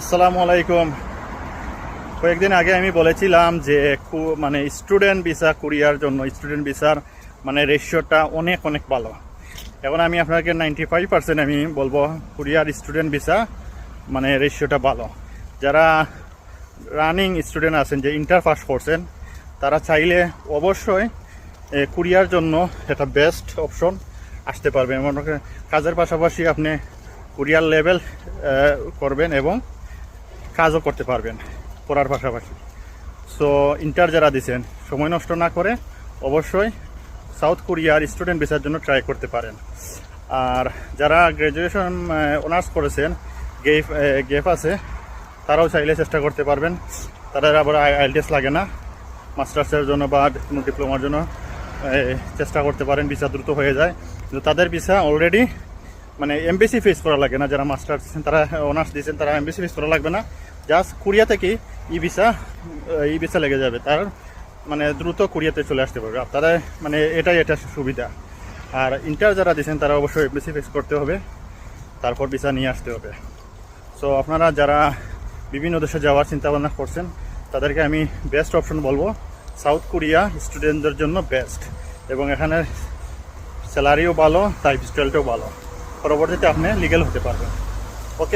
আসসালামু আলাইকুম। কয়েকদিন আগে আমি বলেছিলাম যে মানে স্টুডেন্ট ভিসা কুরিয়ার জন্য স্টুডেন্ট ভিসার মানে রেশিওটা অনেক অনেক ভালো। এখন আমি আপনাকে নাইনটি ফাইভ পার্সেন্ট আমি বলব কুরিয়ার স্টুডেন্ট ভিসা মানে রেশিওটা ভালো। যারা রানিং স্টুডেন্ট আছেন, যে ইন্টার পাস করছেন, তারা চাইলে অবশ্যই কুরিয়ার জন্য এটা বেস্ট অপশন আসতে মনে করেন কাজের পাশাপাশি আপনি কুরিয়ার লেভেল করবেন এবং কাজও করতে পারবেন পড়ার পাশাপাশি। সো ইন্টার যারা দিচ্ছেন সময় নষ্ট না করে অবশ্যই সাউথ কোরিয়ার স্টুডেন্ট ভিসার জন্য ট্রাই করতে পারেন। আর যারা গ্র্যাজুয়েশন অনার্স করেছেন গেফ গেফ আছে, তারাও চাইলে চেষ্টা করতে পারবেন। তারা আবার আইএলটিএস লাগে না। মাস্টার্সের জন্য বা ডিপ্লোমার জন্য চেষ্টা করতে পারেন ভিসা দ্রুত হয়ে যায়। কিন্তু তাদের ভিসা অলরেডি মানে এমবিসি ফেস করা লাগে না, যারা মাস্টার্স তারা অনার্স দিয়েছেন তারা এমবিসি ফেস করা লাগবে না। জাস্ট কোরিয়া থেকেই ই ভিসা ই ভিসা লেগে যাবে। তার মানে দ্রুত কোরিয়াতে চলে আসতে পারবে। আপনারা মানে এটাই এটা সুবিধা। আর ইন্টার যারা দিয়েছেন তারা অবশ্যই এমবিসি ফেস করতে হবে। তারপর ভিসা নিয়ে আসতে হবে। সো আপনারা যারা বিভিন্ন দেশে যাওয়ার চিন্তা ভাবনা করছেন, তাদেরকে আমি বেস্ট অপশন বলব। সাউথ কোরিয়া স্টুডেন্টদের জন্য বেস্ট এবং এখানে স্যালারিও ভালো লাইফ স্টাইলটাও ভালো। পরবর্তীতে আপনি লিগেল হতে পারবেন। ওকে